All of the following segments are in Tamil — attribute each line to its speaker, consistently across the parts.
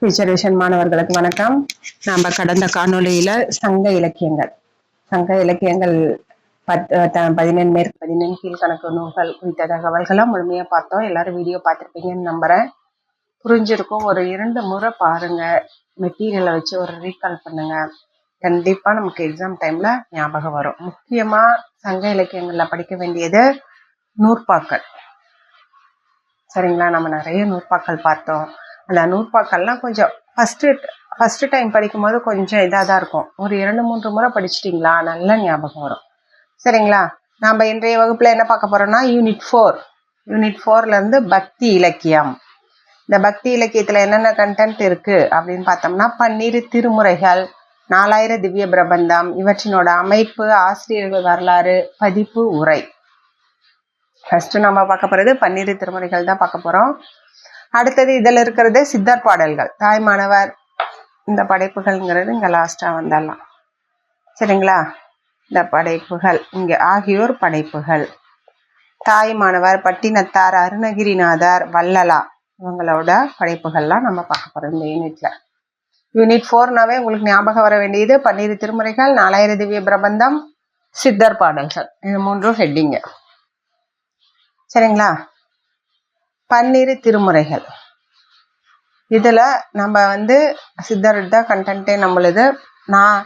Speaker 1: ரிசர்வேஷன் மாணவர்களுக்கு வணக்கம். நாம கடந்த காணொலியில சங்க இலக்கியங்கள் சங்க இலக்கியங்கள் பத் த- பதினெண் மேற்கு பதினெண் கீழ்கணக்கு நூல்கள் குறித்த தகவல்களை முழுமையா பார்த்தோம். எல்லாரும் வீடியோ பார்த்துருப்பீங்கன்னு நம்புறேன். புரிஞ்சிருக்கும். ஒரு இரண்டு முறை பாருங்க. மெட்டீரியலை வச்சு ஒரு ரீகால் பண்ணுங்க. கண்டிப்பா நமக்கு எக்ஸாம் டைம்ல ஞாபகம் வரும். முக்கியமா சங்க இலக்கியங்கள்ல படிக்க வேண்டியது நூற்பாக்கள். சரிங்களா? நம்ம நிறைய நூற்பாக்கள் பார்த்தோம். அந்த நூற்பாக்கள்லாம் கொஞ்சம் ஃபஸ்ட்டு ஃபஸ்ட்டு டைம் படிக்கும்போது கொஞ்சம் இதாக தான் இருக்கும். ஒரு இரண்டு மூன்று முறை படிச்சிட்டிங்களா? நல்ல ஞாபகம் வரும். சரிங்களா? நாம் இன்றைய வகுப்பில் என்ன பார்க்க போகிறோம்னா யூனிட் ஃபோர் யூனிட் ஃபோர்லேருந்து பக்தி இலக்கியம். இந்த பக்தி இலக்கியத்தில் என்னென்ன கண்டென்ட் இருக்குது அப்படின்னு பார்த்தோம்னா பன்னிரு திருமுறைகள் நாலாயிர திவ்ய பிரபந்தம் இவற்றினோட அமைப்பு ஆசிரியர்கள் வரலாறு பதிப்பு உரை. ஃபஸ்ட்டு நம்ம பார்க்க போகிறது பன்னிரு திருமுறைகள் தான் பார்க்க போகிறோம் அடுத்தது இதில் இருக்கிறது சித்தர் பாடல்கள். தாய்மானவர் இந்த படைப்புகள்ங்கிறது இங்கே லாஸ்ட்டாக வந்துடலாம். சரிங்களா? இந்த படைப்புகள் இங்கே ஆகியோர் படைப்புகள். தாய்மானவர் பட்டினத்தார் அருணகிரிநாதர் வள்ளலா இவங்களோட படைப்புகள்லாம் நம்ம பார்க்க போகிறோம் இந்த யூனிட்ல யூனிட் ஃபோர்னாவே உங்களுக்கு ஞாபகம் வர வேண்டியது பன்னிரு திருமுறைகள் நாலாயிர திவ்ய பிரபந்தம் சித்தர் பாடல்கள். இது மூன்றும் ஹெட்டிங்கு சரிங்களா? பன்னிரு திருமுறைகள். இதில் நம்ம வந்து சித்தர் தான் கண்டென்ட்டே நம்மளுது. நான்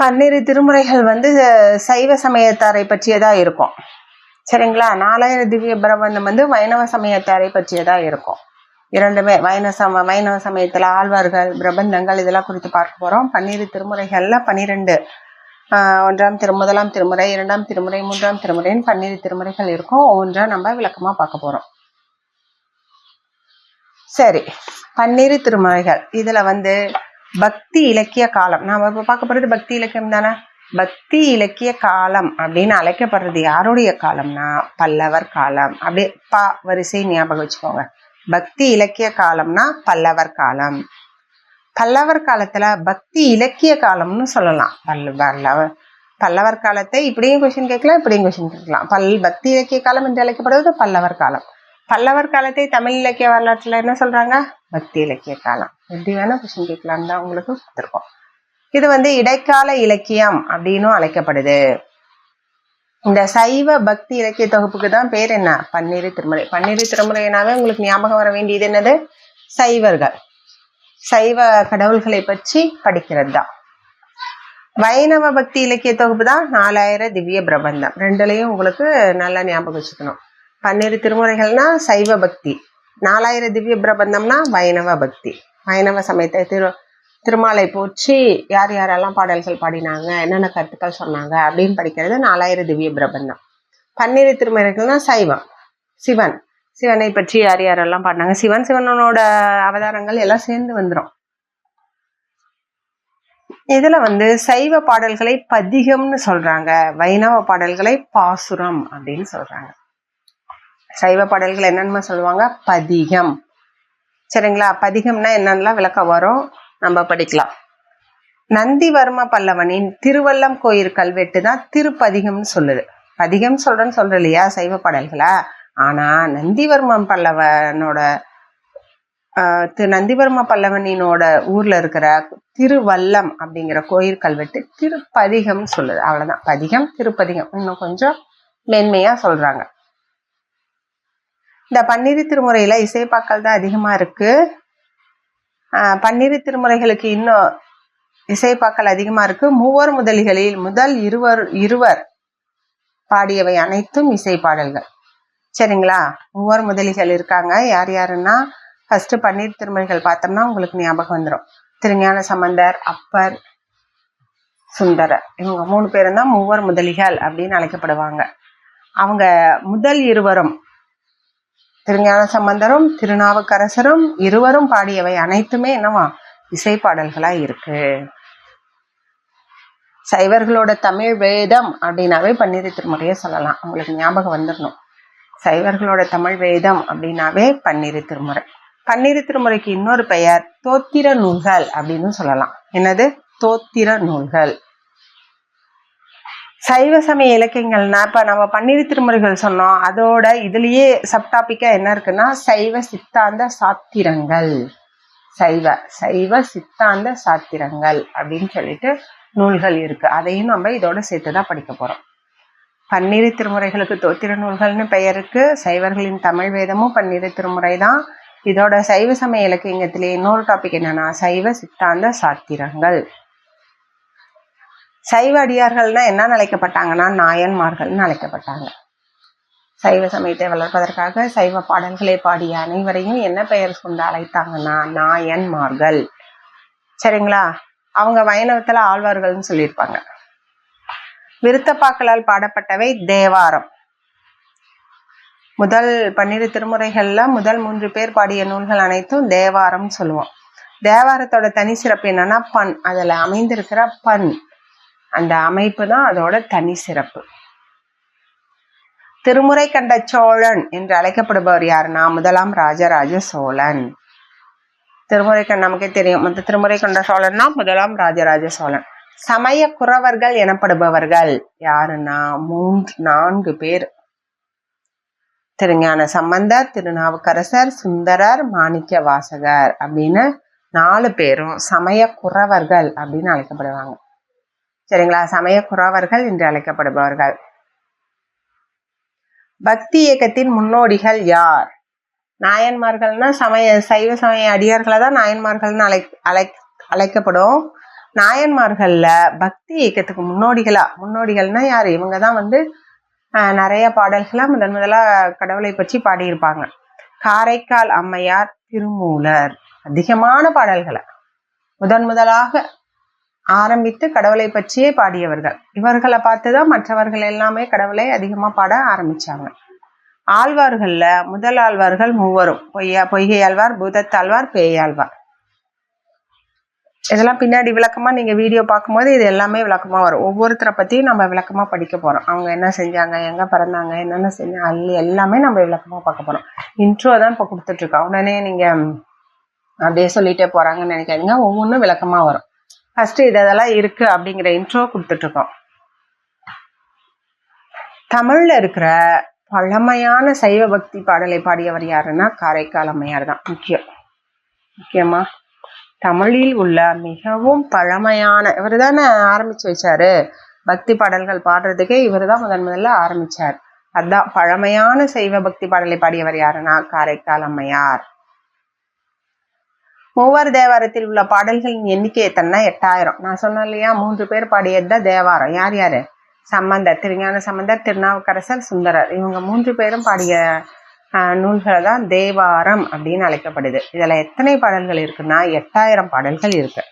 Speaker 1: பன்னிரு திருமுறைகள் வந்து சைவ சமயத்தாரை பற்றியதா இருக்கும். சரிங்களா? நாலாயிரம் திவ்ய பிரபந்தம் வந்து வைணவ சமயத்தாரை பற்றியதா இருக்கும். இரண்டுமே வைணவ சம வைணவ சமயத்தில் ஆழ்வார்கள் பிரபந்தங்கள் இதெல்லாம் குறித்து பார்க்க போகிறோம் பன்னிரு திருமுறைகளில் பன்னிரெண்டு ஒன்றாம் திரு முதலாம் திருமுறை இரண்டாம் திருமுறை மூன்றாம் திருமுறைன்னு பன்னிரு திருமுறைகள் இருக்கும். ஒவ்வொன்றா நம்ம விளக்கமா பார்க்க போறோம். சரி பன்னிரு திருமுறைகள். இதுல வந்து பக்தி இலக்கிய காலம். நாம இப்போ பார்க்க போறது பக்தி இலக்கியம் தானே? பக்தி இலக்கிய காலம் அப்படின்னு அழைக்கப்படுறது யாருடைய காலம்னா? பல்லவர் காலம். அப்படியே பா வரிசை ஞாபகம் வச்சுக்கோங்க. பக்தி இலக்கிய காலம்னா பல்லவர் காலம். பல்லவர் காலத்துல பக்தி இலக்கிய காலம்னு சொல்லலாம். பல்ல பல்லவர் பல்லவர் காலத்தை இப்படியும் கொஸ்டின் கேட்கலாம் இப்படியும் கொஸ்டின் கேட்கலாம். பல் பக்தி இலக்கிய காலம் என்று அழைக்கப்படுவது பல்லவர் காலம். பல்லவர் காலத்தை தமிழ் இலக்கிய வரலாற்றுல என்ன சொல்றாங்க? பக்தி இலக்கிய காலம். எப்படி வேணா கொஸ்டின் கேட்கலாம் தான் உங்களுக்கு கொடுத்துருக்கோம். இது வந்து இடைக்கால இலக்கியம் அப்படின்னும் அழைக்கப்படுது. இந்த சைவ பக்தி இலக்கிய தொகுப்புக்கு தான் பேர் என்ன? பன்னிரு திருமுறை. பன்னிரு திருமுறைனாவே உங்களுக்கு ஞாபகம் வர வேண்டியது என்னது? சைவர்கள். சைவ கடவுள்களை பற்றி படிக்கிறது தான் வைணவ பக்தி இலக்கிய தொகுப்பு தான் நாலாயிரம் திவ்ய பிரபந்தம். ரெண்டுலையும் உங்களுக்கு நல்லா ஞாபகம் வச்சுக்கணும். பன்னிரு திருமுறைகள்னா சைவ பக்தி. நாலாயிரம் திவ்ய பிரபந்தம்னா வைணவ பக்தி. வைணவ சமயத்தை திரு திருமாலை போற்றி யார் யாரெல்லாம் பாடல்கள் பாடினாங்க என்னென்ன கருத்துக்கள் சொன்னாங்க அப்படின்னு படிக்கிறது நாலாயிரம் திவ்ய பிரபந்தம். பன்னிரு திருமுறைகள்னா சைவம். சிவன். சிவனை பற்றி யார் யாரெல்லாம் பாடினாங்க? சிவன் சிவனோட அவதாரங்கள் எல்லாம் சேர்ந்து வந்துடும் இதுல வந்து சைவ பாடல்களை பதிகம்னு சொல்றாங்க. வைணவ பாடல்களை பாசுரம் அப்படின்னு சொல்றாங்க. சைவ பாடல்கள் என்னென்ன சொல்லுவாங்க? பதிகம். சரிங்களா? பதிகம்னா என்னென்னலாம் விளக்கம் வரும்? நம்ம படிக்கலாம். நந்திவர்ம பல்லவனின் திருவல்லம் கோயில் கல்வெட்டு தான் திருப்பதிகம்னு சொல்லுது. பதிகம் சொல்றேன்னு சொல்ற இல்லையா? சைவ பாடல்களா? ஆனா நந்திவர்மன் பல்லவனோட ஆஹ் திரு நந்திவர்ம பல்லவனினோட ஊர்ல இருக்கிற திருவல்லம் அப்படிங்கிற கோயில் கல்வெட்டு திருப்பதிகம் சொல்லுது. அவ்வளவுதான். பதிகம் திருப்பதிகம். இன்னும் கொஞ்சம் மென்மையா சொல்றாங்க. இந்த பன்னிரு திருமுறையில இசைப்பாக்கள் தான் அதிகமா இருக்கு. ஆஹ் பன்னிரு திருமுறைகளுக்கு இன்னும் இசைப்பாக்கள் அதிகமா இருக்கு. மூவர் முதலிகளில் முதல் இருவர் இருவர் பாடியவை அனைத்தும் இசை பாடல்கள் சரிங்களா? மூவர் முதலிகள் இருக்காங்க. யார் யாருன்னா ஃபர்ஸ்ட் பன்னீர் திருமுறைகள் பார்த்தோம்னா உங்களுக்கு ஞாபகம் வந்துடும் திருஞான சம்பந்தர் அப்பர் சுந்தரர். இவங்க மூணு பேரும் தான் மூவர் முதலிகள் அப்படின்னு அழைக்கப்படுவாங்க. அவங்க முதல் இருவரும் திருஞான சம்பந்தரும் திருநாவுக்கரசரும் இருவரும் பாடியவை அனைத்துமே என்னவா? இசை பாடல்களா இருக்கு. சைவர்களோட தமிழ் வேதம் அப்படின்னாவே பன்னிரு திருமுறையை சொல்லலாம். உங்களுக்கு ஞாபகம் வந்துடணும் சைவர்களோட தமிழ் வேதம் அப்படின்னாவே பன்னிரு திருமுறை. பன்னிரு திருமுறைக்கு இன்னொரு பெயர் தோத்திர நூல்கள் அப்படின்னு சொல்லலாம். என்னது? தோத்திர நூல்கள். சைவ சமய இலக்கியங்கள்னா இப்போ நம்ம பன்னிரு திருமுறைகள் சொன்னோம். அதோட இதுலயே சப்டாபிக்கா என்ன இருக்குன்னா சைவ சித்தாந்த சாத்திரங்கள். சைவ சைவ சித்தாந்த சாத்திரங்கள் அப்படின்னு சொல்லிட்டு நூல்கள் இருக்கு. அதையும் நம்ம இதோட சேர்த்து தான் படிக்க போறோம். பன்னிரு திருமுறைகளுக்கு தோத்திர நூல்கள்னு பெயருக்கு சைவர்களின் தமிழ் வேதமும் பன்னிரு திருமுறை தான் இதோட சைவ சமய இலக்கியத்திலே இன்னொரு டாபிக் என்னன்னா சைவ சித்தாந்த சாத்திரங்கள். சைவ அடியார்கள்னா என்ன அழைக்கப்பட்டாங்கன்னா நாயன்மார்கள்னு அழைக்கப்பட்டாங்க. சைவ சமயத்தை வளர்ப்பதற்காக சைவ பாடல்களை பாடிய அனைவரையும் என்ன பெயர் கொண்டு அழைத்தாங்கன்னா நாயன்மார்கள். சரிங்களா? அவங்க வைணவத்துல ஆழ்வார்கள்னு சொல்லியிருப்பாங்க. விருத்தப்பாக்களால் பாடப்பட்டவை தேவாரம். முதல் பன்னிரு திருமுறைகள்ல முதல் மூன்று பேர் பாடிய நூல்கள் அனைத்தும் தேவாரம் சொல்லுவோம். தேவாரத்தோட தனி சிறப்பு என்னன்னா பண். அதுல அமைந்திருக்கிற பண். அந்த அமைப்பு தான் அதோட தனி சிறப்பு. திருமுறை கண்ட சோழன் என்று அழைக்கப்படுபவர் யாருன்னா முதலாம் ராஜராஜ சோழன். திருமுறை கண் நமக்கே தெரியும். மொத்த திருமுறை கொண்ட சோழன்னா முதலாம் ராஜராஜ சோழன். சமய குறவர்கள் எனப்படுபவர்கள். யாருன்னா மூன்று நான்கு பேர். திருஞான சம்பந்தர் திருநாவுக்கரசர் சுந்தரர் மாணிக்க வாசகர் அப்படின்னு நாலு பேரும் சமய குறவர்கள் அப்படின்னு அழைக்கப்படுவாங்க. சரிங்களா? சமய குறவர்கள் என்று அழைக்கப்படுபவர்கள். பக்தி இயக்கத்தின் முன்னோடிகள் யார்? நாயன்மார்கள்னா சமய சைவ சமய அடியார்களை தான் நாயன்மார்கள்னு அழை அழை அழைக்கப்படும் நாயன்மார்கள்ல பக்தி இயக்கத்துக்கு முன்னோடிகளா? முன்னோடிகள்னா யார்? இவங்க தான் வந்து ஆஹ், நிறைய பாடல்களாக முதன் முதலா கடவுளை பற்றி பாடியிருப்பாங்க. காரைக்கால் அம்மையார் திருமூலர். அதிகமான பாடல்களை. முதன் முதலாக ஆரம்பித்து கடவுளை பற்றியே பாடியவர்கள். இவர்களை பார்த்து தான் மற்றவர்கள் எல்லாமே கடவுளை அதிகமாக பாட ஆரம்பிச்சாங்க. ஆழ்வார்களில் முதல் ஆழ்வார்கள் மூவரும். பொய்யா பொய்கை ஆழ்வார் பூதத்தாழ்வார் பேயாழ்வார். இதெல்லாம் பின்னாடி விளக்கமா நீங்க வீடியோ பார்க்கும்போது இது எல்லாமே விளக்கமா வரும். ஒவ்வொருத்தரை பற்றியும் நம்ம விளக்கமா படிக்க போறோம். அவங்க என்ன செஞ்சாங்க எங்க பிறந்தாங்க என்னென்ன செஞ்சாங்க அது எல்லாமே நம்ம விளக்கமா பார்க்க போறோம். இன்ட்ரோ தான் இப்போ கொடுத்துட்டு இருக்கோம் உடனே நீங்க அப்படியே சொல்லிட்டே போறாங்கன்னு நினைக்காதீங்க. ஒவ்வொன்றும் விளக்கமா வரும். ஃபர்ஸ்ட் இது இதெல்லாம் இருக்கு அப்படிங்கிற இன்ட்ரோ கொடுத்துட்ருக்கோம். தமிழில் தமிழ்ல இருக்கிற பழமையான சைவ பக்தி பாடலை பாடியவர் யாருன்னா காரைக்கால் அம்மையார் தான். முக்கியம். முக்கியமா? தமிழில் உள்ள மிகவும் பழமையான இவர் தானே ஆரம்பிச்சு வச்சாரு. பக்தி பாடல்கள் பாடுறதுக்கே இவர் தான் முதன் முதல்ல ஆரம்பிச்சார். அதான் பழமையான சைவ பக்தி பாடலை பாடியவர் யாருன்னா காரைக்கால் அம்மையார். மூவர் தேவாரத்தில் உள்ள பாடல்களின் எண்ணிக்கை எத்தனைனா எட்டாயிரம். நான் சொன்னேன் இல்லையா மூன்று பேர் பாடியது தான் தேவாரம். யார் யாரு? சம்பந்தர் திருஞான சம்பந்தர் திருநாவுக்கரசர் சுந்தரர். இவங்க மூன்று பேரும் பாடிய நூல்களை தான் தேவாரம் அப்படின்னு அழைக்கப்படுது. இதுல எத்தனை பாடல்கள் இருக்குன்னா எட்டாயிரம் பாடல்கள் இருக்கு.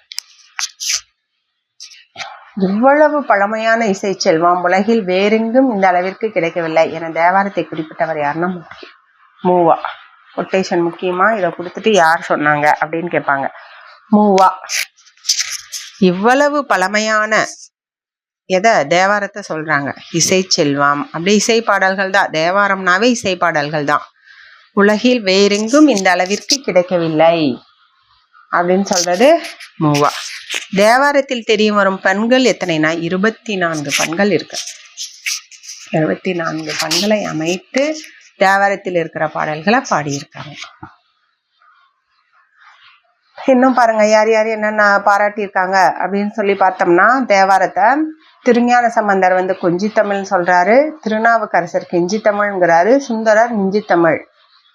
Speaker 1: இவ்வளவு பழமையான இசை செல்வம் உலகில் வேறெங்கும் இந்த அளவிற்கு கிடைக்கவில்லை என தேவாரத்தை குறிப்பிட்டவர் யாருன்னா மூவா. கொட்டேஷன் முக்கியமா இதை கொடுத்துட்டு யார் சொன்னாங்க அப்படின்னு கேட்பாங்க. மூவா. இவ்வளவு பழமையான எதை? தேவாரத்தை சொல்கிறாங்க இசை செல்வம். அப்படி இசை பாடல்கள் தான். தேவாரம்னாவே இசை பாடல்கள் தான். உலகில் வேறெங்கும் இந்த அளவிற்கு கிடைக்கவில்லை. அப்படின்னு சொல்றது மூவா. தேவாரத்தில் தெரிய வரும் பண்கள் எத்தனைனா? இருபத்தி நான்கு பண்கள் இருக்கு. இருபத்தி நான்கு பண்களை அமைத்து தேவாரத்தில் இருக்கிற பாடல்களை பாடியிருக்காங்க. இன்னும் பாருங்க யார் யார் என்னென்ன பாராட்டியிருக்காங்க அப்படின்னு சொல்லி பார்த்தோம்னா தேவாரத்தை திருஞான சம்பந்தர் வந்து கொஞ்சி தமிழ்னு சொல்றாரு திருநாவுக்கரசர் கெஞ்சி தமிழ்ங்கிறாரு சுந்தரர் மிஞ்சி தமிழ்.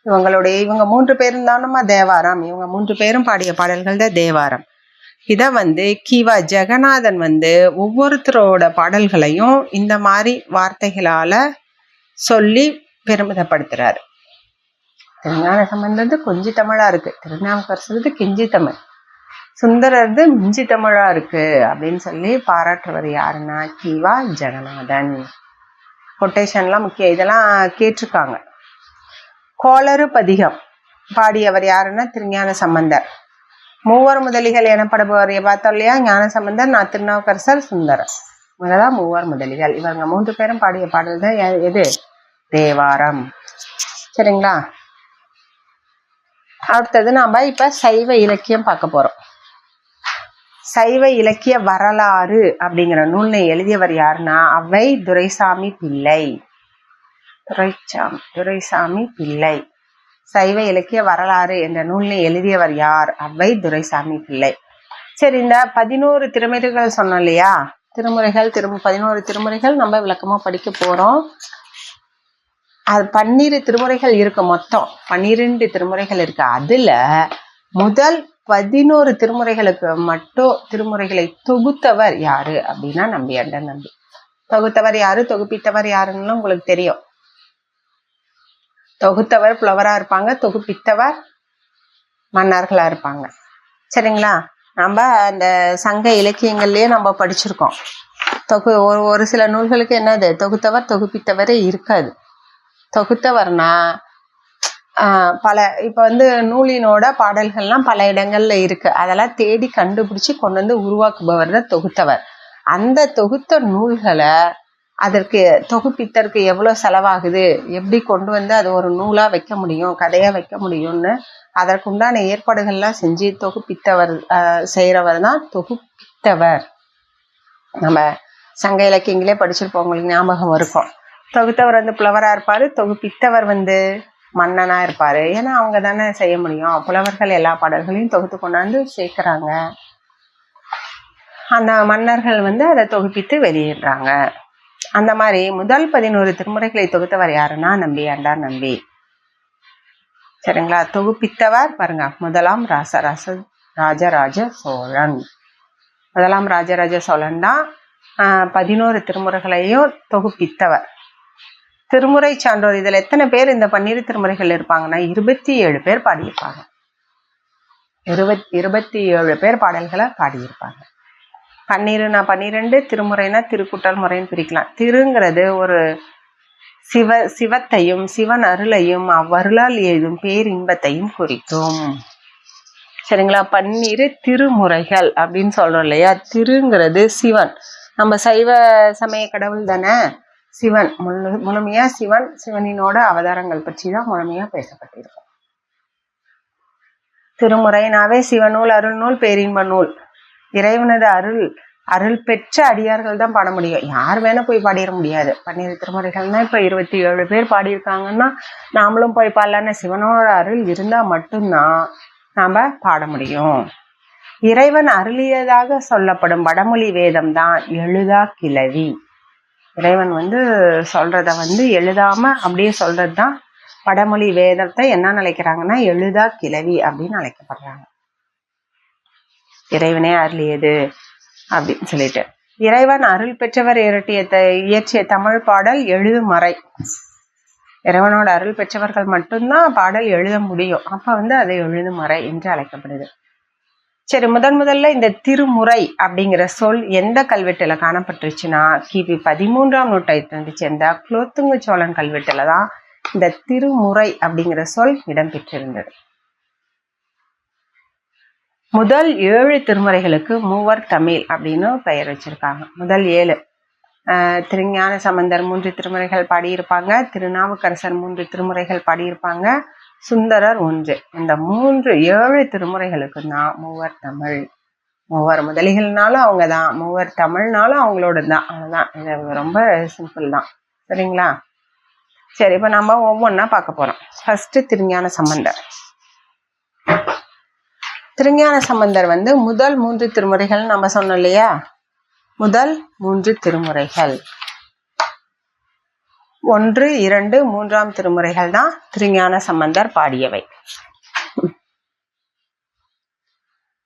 Speaker 1: இவங்களுடைய இவங்க மூன்று பேரும் தானம்மா தேவாரம் இவங்க மூன்று பேரும் பாடிய பாடல்கள் தான் தேவாரம். இதை வந்து கிவா ஜெகநாதன் வந்து ஒவ்வொருத்தரோட பாடல்களையும் இந்த மாதிரி வார்த்தைகளால் சொல்லி பெருமிதப்படுத்துகிறாரு திருஞான சம்பந்தது கொஞ்சி தமிழா இருக்கு. திருநாவுக்கரசது கிஞ்சி தமிழ். சுந்தரது மிஞ்சி தமிழா இருக்கு அப்படின்னு சொல்லி பாராட்டுறவர் யாருன்னா கிவா ஜெகநாதன். கொட்டேஷன்லாம் முக்கியம். இதெல்லாம் கேட்டிருக்காங்க. கோளறு பதிகம். பாடியவர் யாருன்னா திருஞான சம்பந்தர். மூவர் முதலிகள் எனப்படுபவர் பார்த்தோம் இல்லையா? ஞான சம்பந்தர் நான் திருநாவுக்கரசர் சுந்தரர். இவங்கதான் மூவர் முதலிகள். இவங்க மூன்று பேரும் பாடிய பாடல் தான் எது? தேவாரம். சரிங்களா? அடுத்தது நாம் இப்ப சைவ இலக்கியம் பார்க்க போறோம். சைவ இலக்கிய வரலாறு அப்படிங்கிற நூலை எழுதியவர் யாருன்னா அவை துரைசாமி பிள்ளை. துரைசாமி துரைசாமி பிள்ளை. சைவ இலக்கிய வரலாறு என்ற நூலினை எழுதியவர் யார்? அவை துரைசாமி பிள்ளை. சரி இந்த பதினோரு திருமுறைகள் சொன்னோம் இல்லையா? திருமுறைகள் திரு பதினோரு திருமுறைகள் நம்ம விளக்கமா படிக்க போறோம். அது பன்னிரு திருமுறைகள் இருக்கு மொத்தம். பன்னிரெண்டு திருமுறைகள் இருக்கு. அதுல முதல் பதினோரு திருமுறைகளுக்கு மட்டும் திருமுறைகளை தொகுத்தவர் யாரு அப்படின்னா நம்பி அண்டன் நம்பி. தொகுத்தவர் யாரு? தொகுப்பித்தவர் யாருன்னு உங்களுக்கு தெரியும். தொகுத்தவர் புலவரா இருப்பாங்க. தொகுப்பித்தவர் மன்னர்களா இருப்பாங்க. சரிங்களா? நம்ம அந்த சங்க இலக்கியங்கள்லயே நம்ம படிச்சிருக்கோம். தொகு ஒரு ஒரு சில நூல்களுக்கு என்னது? தொகுத்தவர் தொகுப்பித்தவரே இருக்காது. தொகுத்தவர்னா பல இப்ப வந்து நூலினோட பாடல்கள்லாம் பல இடங்கள்ல இருக்கு. அதெல்லாம் தேடி கண்டுபிடிச்சு கொண்டு வந்து உருவாக்குபவர் தான் தொகுத்தவர். அந்த தொகுத்த நூல்களை அதற்கு தொகுப்பித்தற்கு எவ்வளவு செலவாகுது? எப்படி கொண்டு வந்து அது ஒரு நூலா வைக்க முடியும்? கதையா வைக்க முடியும்னு அதற்குண்டான ஏற்பாடுகள்லாம் செஞ்சு தொகுப்பித்தவர் செய்கிறவர் தான் தொகுப்பித்தவர். நம்ம சங்க இலக்கியங்களே படிச்சிருப்போம் உங்களுக்கு ஞாபகம் இருக்கும். தொகுத்தவர் வந்து புலவராக இருப்பாரு தொகுப்பித்தவர் வந்து மன்னனாக இருப்பாரு. ஏன்னா அவங்க தானே செய்ய முடியும். புலவர்கள் எல்லா பாடல்களையும் தொகுத்து கொண்டாந்து சேர்க்குறாங்க. அந்த மன்னர்கள் வந்து அதை தொகுப்பித்து வெளியிடுறாங்க. அந்த மாதிரி முதல் பதினோரு திருமுறைகளை தொகுத்தவர் யாருன்னா நம்பி ஆண்டார் நம்பி. சரிங்களா? தொகுப்பித்தவர் பாருங்க முதலாம் ராசராச ராஜராஜ சோழன். முதலாம் ராஜராஜ சோழன் தான் பதினோரு திருமுறைகளையும் தொகுப்பித்தவர். திருமுறை சான்றோர். இதுல எத்தனை பேர் இந்த பன்னிரு திருமுறைகள் இருப்பாங்கன்னா இருபத்தி ஏழு பேர் பாடியிருப்பாங்க. இருபத் இருபத்தி ஏழு பேர் பாடல்களை பாடியிருப்பாங்க. பன்னிருனா பன்னிரெண்டு திருமுறைனா திருக்குட்டல் முறைன்னு பிரிக்கலாம். திருங்கிறது ஒரு சிவ சிவத்தையும் சிவன் அருளையும் அவ்வருளால் எழுதும் பேரின்பத்தையும் குறிக்கும். சரிங்களா? பன்னிரு திருமுறைகள் அப்படின்னு சொல்றோம் இல்லையா? திருங்கிறது சிவன். நம்ம சைவ சமய கடவுள் தானே? சிவன். முழு முழுமையா சிவன் சிவனினோட அவதாரங்கள் பற்றி தான் முழுமையா பேசப்பட்டிருக்கும். திருமுறைனாவே சிவநூல் அருள்நூல் பேரின்ப நூல். இறைவனது அருள் அருள் பெற்ற அடியார்கள் தான் பாட முடியும். யார் வேணா போய் பாடிட முடியாது. பன்னிரு திருமுறைகள்னா இப்ப இருபத்தி ஏழு பேர் பாடியிருக்காங்கன்னா நாமளும் போய் பாடலான்னு சிவனோட அருள் இருந்தா மட்டும்தான் நாம பாட முடியும். இறைவன் அருளியதாக சொல்லப்படும் வடமொழி வேதம் தான் எழுதா கிளவி. இறைவன் வந்து சொல்றத வந்து எழுதாம அப்படியே சொல்றது தான் வடமொழி வேதத்தை என்ன நினைக்கிறாங்கன்னா எழுதா கிளவி அப்படின்னு அழைக்கப்படுறாங்க. இறைவனே அருளியது அப்படின்னு சொல்லிட்டு. இறைவன் அருள் பெற்றவர் இரட்டிய இயற்றிய தமிழ் பாடல் எழுதுமறை. இறைவனோட அருள் பெற்றவர்கள் மட்டும்தான் பாடல் எழுத முடியும். அப்ப வந்து அதை எழுதுமறை என்று அழைக்கப்படுது. சரி முதன் முதல்ல இந்த திருமுறை அப்படிங்கிற சொல் எந்த கல்வெட்டுல காணப்பட்டுருச்சுன்னா கிபி பதிமூன்றாம் நூற்றாண்டை சேர்ந்த குலோத்துங்க சோழன் கல்வெட்டில் தான் இந்த திருமுறை அப்படிங்கிற சொல் இடம்பெற்றிருந்தது. முதல் ஏழு திருமுறைகளுக்கு மூவர் தமிழ் அப்படின்னு பெயர் வச்சிருக்காங்க. முதல் ஏழு. ஆஹ் திருஞான சம்பந்தர் மூன்று திருமுறைகள் பாடியிருப்பாங்க. திருநாவுக்கரசர் மூன்று திருமுறைகள் பாடியிருப்பாங்க. சுந்தரர் ஒன்று. இந்த மூன்று ஏழு திருமுறைகளுக்கு தான் மூவர் தமிழ். மூவர் முதலிகள்னாலும் அவங்க தான் மூவர் தமிழ்னாலும் அவங்களோட தான் அவ்வளோதான் இது ரொம்ப சிம்பிள் தான். சரிங்களா? சரி இப்போ நம்ம ஒவ்வொன்றா பார்க்க போகிறோம் ஃபர்ஸ்ட் திருஞான சம்பந்தர். திருஞான சம்பந்தர் வந்து முதல் மூன்று திருமுறைகள் நம்ம சொன்னோம் இல்லையா? முதல் மூன்று திருமுறைகள். ஒன்று இரண்டு மூன்றாம் திருமுறைகள் தான் திருஞான சம்பந்தர் பாடியவை.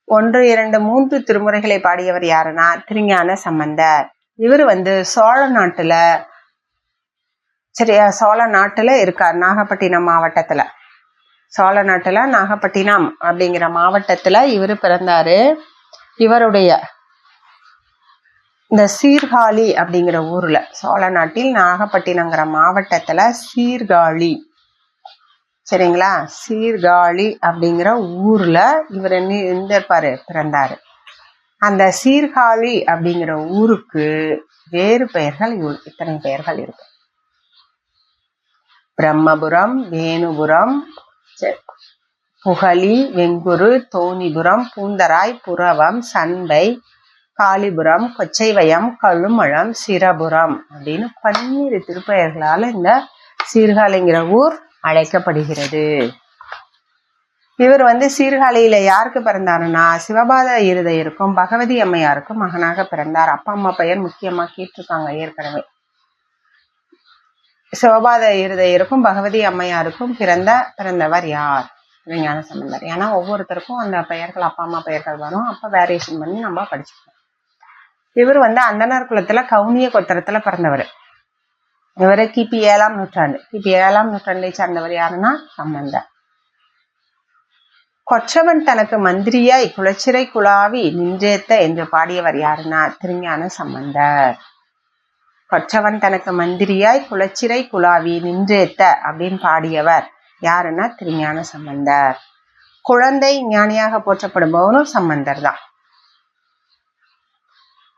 Speaker 1: ஒன்று இரண்டு மூன்று திருமுறைகளை பாடியவர் யாருன்னா திருஞான சம்பந்தர். இவர் வந்து சோழ நாட்டுல சரியா சோழ நாட்டுல இருக்கார் நாகப்பட்டினம் மாவட்டத்துல. சோழ நாட்டுல நாகப்பட்டினம் அப்படிங்கிற மாவட்டத்துல இவர் பிறந்தாரு. இவருடைய இந்த சீர்காழி அப்படிங்கிற ஊர்ல சோழ நாட்டில் நாகப்பட்டினங்கிற மாவட்டத்துல சீர்காழி. சரிங்களா? சீர்காழி அப்படிங்கிற ஊர்ல இவர் என்ன பிறந்தாரு. அந்த சீர்காழி அப்படிங்கிற ஊருக்கு வேறு பெயர்கள் இத்தனை பெயர்கள் இருக்கு. பிரம்மபுரம் வேணுபுரம் புகழி வெங்குரு தோணிபுரம் பூந்தராய் புறவம் சண்பை காளிபுரம் கொச்சைவயம் கழுமழம் சிரபுரம் அப்படின்னு பன்னிரு திருப்பெயர்களால் இந்த சீர்காழிங்கிற ஊர் அழைக்கப்படுகிறது. இவர் வந்து சீர்காழியில யாருக்கு பிறந்தாருன்னா சிவபாத இருதயருக்கும் பகவதி அம்மையாருக்கும் மகனாக பிறந்தார். அப்பா அம்மா பெயர் முக்கியமா கேட்டிருக்காங்க ஏற்கனவே. சிவபாத இருதயருக்கும் பகவதி அம்மையாருக்கும் பிறந்த பிறந்தவர் யார்? விஞ்ஞான சம்பந்தர் ஏன்னா ஒவ்வொருத்தருக்கும் அந்த பெயர்கள் அப்பா அம்மா பெயர்கள் வரும். அப்போ வேரியேஷன் பண்ணி நம்ம படிச்சுக்கலாம். இவர் வந்து அந்தனர் குலத்துல கவுனிய கொத்தரத்துல பிறந்தவர். இவர் கிபி ஏழாம் நூற்றாண்டு. கிபி ஏழாம் நூற்றாண்டை சார்ந்தவர் யாருன்னா சம்பந்தர். கொற்றவன் தனக்கு மந்திரியாய் குலச்சிறை குழாவி நின்றேத்த என்று பாடியவர் யாருன்னா திருஞான சம்பந்தர். கொற்றவன் தனக்கு மந்திரியாய் குலச்சிறை குழாவி நின்றேத்த அப்படின்னு பாடியவர் யாருன்னா திருஞான சம்பந்தர். குழந்தை ஞானியாக போற்றப்படுபவரும் சம்பந்தர் தான்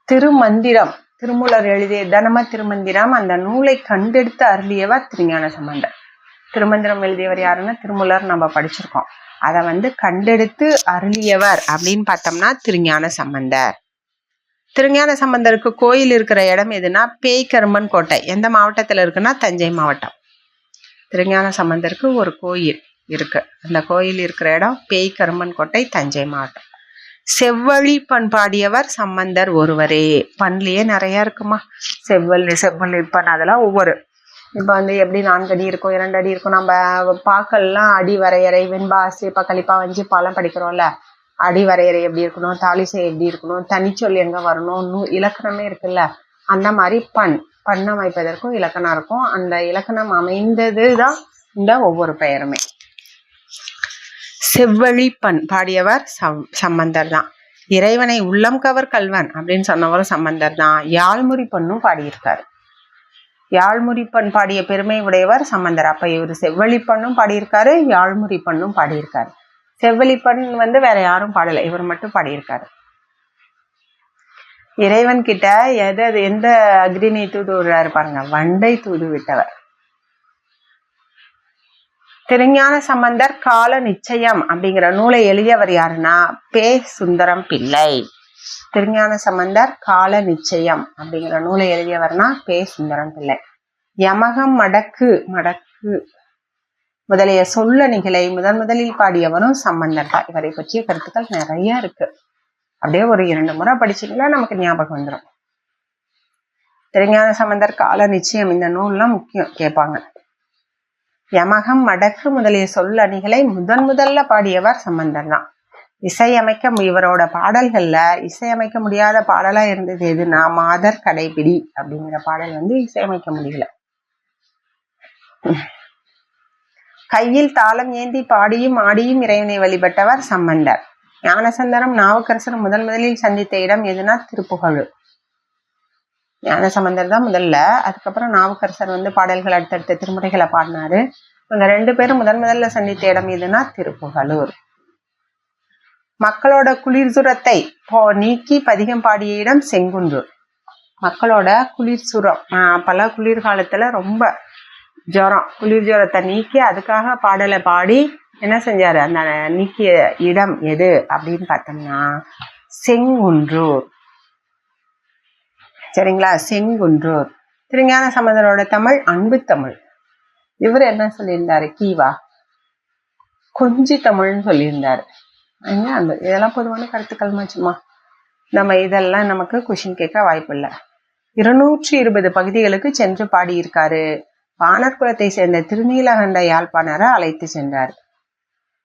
Speaker 1: திருமந்திரம். திருமூலர் எழுதிய தனம திருமந்திரம் அந்த நூலை கண்டெடுத்து அருளியவர் திருஞான சம்பந்தர். திருமந்திரம் எழுதியவர் யாருன்னா திருமூலர் நம்ம படிச்சிருக்கோம். அதை வந்து கண்டெடுத்து அருளியவர் அப்படின்னு பார்த்தோம்னா திருஞான சம்பந்தர். திருஞான சம்பந்தருக்கு கோயில் இருக்கிற இடம் எதுனா பேய்கரும்பன் கோட்டை. எந்த மாவட்டத்தில் இருக்குன்னா தஞ்சை மாவட்டம். திருஞான சம்பந்தருக்கு ஒரு கோயில் இருக்கு. அந்த கோயில் இருக்கிற இடம் பேய்கரும்பன் கோட்டை தஞ்சை மாவட்டம். செவ்வழி பண்பாடியவர் சம்பந்தர் ஒருவரே. பண்லேயே நிறைய இருக்குமா. செவ்வழி செவ்வழி பண் அதெல்லாம் ஒவ்வொரு. இப்போ வந்து எப்படி நான்கு அடி இருக்கும் இரண்டு அடி இருக்கும் நம்ம பாக்கள்லாம் அடி வரையறை வெண்பா ஆசிரியப்பா கழிப்பா வஞ்சி பாலம் படிக்கிறோம்ல. அடி வரையறை எப்படி இருக்கணும் தாலிசை எப்படி இருக்கணும் தனிச்சொல் எங்க வரணும் இலக்கணமே இருக்குல்ல. அந்த மாதிரி பண் பண் அமைப்பதற்கும் இலக்கணம் இருக்கும். அந்த இலக்கணம் அமைந்தது தான் இந்த ஒவ்வொரு பெயருமே. செவ்வழி பண் பாடியவர் சம் சம்பந்தர் தான். இறைவனை உள்ளம் கவர் கல்வன் அப்படின்னு சொன்னவரும் சம்பந்தர் தான். யாழ்முறி பண்ணும் பாடியிருக்காரு. யாழ்முறிப்பண் பாடிய பெருமை உடையவர் சம்பந்தர். அப்ப இவர் செவ்வழிப்பண்ணும் பாடியிருக்காரு யாழ்முறிப்பண்ணும் பாடியிருக்காரு. செவ்வழிப்பண் வந்து வேற யாரும் பாடலை இவர் மட்டும் பாடியிருக்காரு. இறைவன் கிட்ட எது எந்த அக்ரிணை தூது விடுறாரு பாருங்க வண்டை தூது விட்டவர் திருஞான சம்பந்தர் கால நிச்சயம் அப்படிங்கிற நூலை எழுதியவர் யாருன்னா பே சுந்தரம் பிள்ளை. திருஞான சம்பந்தர் கால நிச்சயம் அப்படிங்கிற நூலை எழுதியவர்னா பே சுந்தரம் பிள்ளை. யமகம் மடக்கு மடக்கு. முதலிய சொல்ல நிகழை முதன் முதலில் பாடியவரும் சம்பந்தர் தான். இவரை பற்றிய கருத்துக்கள் நிறைய இருக்கு. அப்படியே ஒரு இரண்டு முறை படிச்சீங்களா நமக்கு ஞாபகம் வந்துடும் திருஞான சம்பந்தர் கால நிச்சயம் இந்த நூல்லாம் முக்கியம் கேட்பாங்க. யமகம் மடக்கு முதலிய சொல் அணிகளை முதன் முதல்ல பாடியவர் சம்பந்தன் தான். இசையமைக்க இவரோட பாடல்கள்ல இசையமைக்க முடியாத பாடலா இருந்தது எதுனா மாதர் கடைபிடி அப்படிங்கிற பாடல் வந்து இசையமைக்க முடியல. கையில் தாளம் ஏந்தி பாடியும் ஆடியும் இறைவனை வழிபட்டவர் சம்பந்தர். ஞானசந்தரம் நாவுக்கரசர் முதன் முதலில் சந்தித்த இடம் எதுனா திருப்புகழு. ஞானசம்பந்தர் தான் முதல்ல. அதுக்கப்புறம் நாவுக்கரசர் வந்து பாடல்கள் அடுத்தடுத்த திருமுறைகளை பாடினாரு. இவங்க ரெண்டு பேரும் முதன் முதல்ல சந்தித்த இடம் எதுனா திருப்புகலூர் மக்களோட குளிர்சுரத்தை நீக்கி பதிகம் பாடிய இடம் செங்குன்றூர். மக்களோட குளிர் சுரம் ஆஹ் குளிர்காலத்துல ரொம்ப ஜுரம் குளிர் ஜுரத்தை நீக்கி அதுக்காக பாடலை பாடி என்ன செஞ்சாரு? அந்த நீக்கிய இடம் எது அப்படின்னு பார்த்தோம்னா செங்குன்றூர். சரிங்களா? செங்குன்றூர். திருஞான சம்பந்தரோட தமிழ் அன்பு தமிழ். இவர் என்ன சொல்லியிருந்தாரு? கீவா. கொஞ்சி தமிழ்னு சொல்லியிருந்தாரு. என்ன அந்த இதெல்லாம் பொதுவான கருத்துக்கள் சும்மா நம்ம இதெல்லாம் நமக்கு கொஷின் கேட்க வாய்ப்பு இல்லை. இருநூற்றி இருபது பகுதிகளுக்கு சென்று பாடியிருக்காரு. பாணர் குலத்தை சேர்ந்த திருநீலகண்ட யாழ்ப்பாணரை அழைத்து சென்றார்.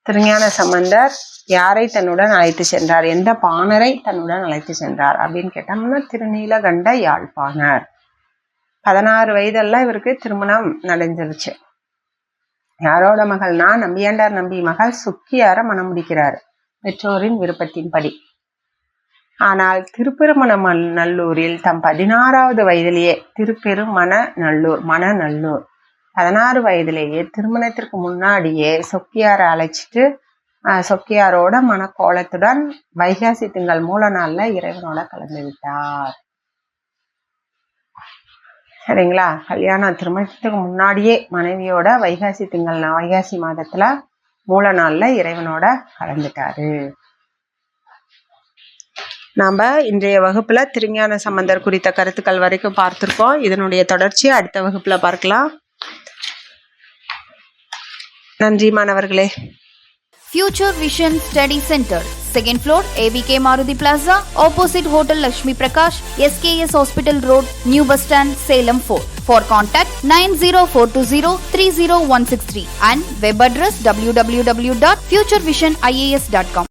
Speaker 1: திருஞான சம்பந்தர் யாரை தன்னுடன் அழைத்து சென்றார்? எந்த பாணரை தன்னுடன் அழைத்து சென்றார்? அப்படின்னு கேட்டோம்னா திருநீலகண்ட யாழ்ப்பாணர். பதினாறு வயதெல்லாம் இவருக்கு திருமணம் நடந்துருச்சு. யாரோட மகள்னா நம்பியாண்டார் நம்பி மகள் சுக்கியார மனம் முடிக்கிறார். பெற்றோரின் விருப்பத்தின்படி. ஆனால் திருப்பெருமண நல்லூரில் தம் பதினாறாவது வயதிலேயே திருப்பெருமண நல்லூர் மணநல்லூர் பதினாறு வயதிலேயே திருமணத்திற்கு முன்னாடியே சொக்கியாரை அழைச்சிட்டு சொக்கியாரோட மனக்கோலத்துடன் வைகாசி திங்கள் மூல நாள்ல இறைவனோட கலந்து விட்டார். சரிங்களா? கல்யாணம் திருமணத்துக்கு முன்னாடியே மனைவியோட வைகாசி திங்கள் வைகாசி மாதத்துல மூல நாள்ல இறைவனோட கலந்துட்டாரு. நாம இன்றைய வகுப்புல திருஞான சம்பந்தர் குறித்த கருத்துக்கள் வரைக்கும் பார்த்துருக்கோம். இதனுடைய தொடர்ச்சியை அடுத்த வகுப்புல பார்க்கலாம். நன்றி மாணவர்களே
Speaker 2: Future Vision Study Center, second floor, AVK Maruti Plaza, opposite Hotel Lakshmi Prakash, SKS Hospital Road, New Bus Stand, Salem 4. For contact 90420 30163 and web address www.futurevision.ias.com.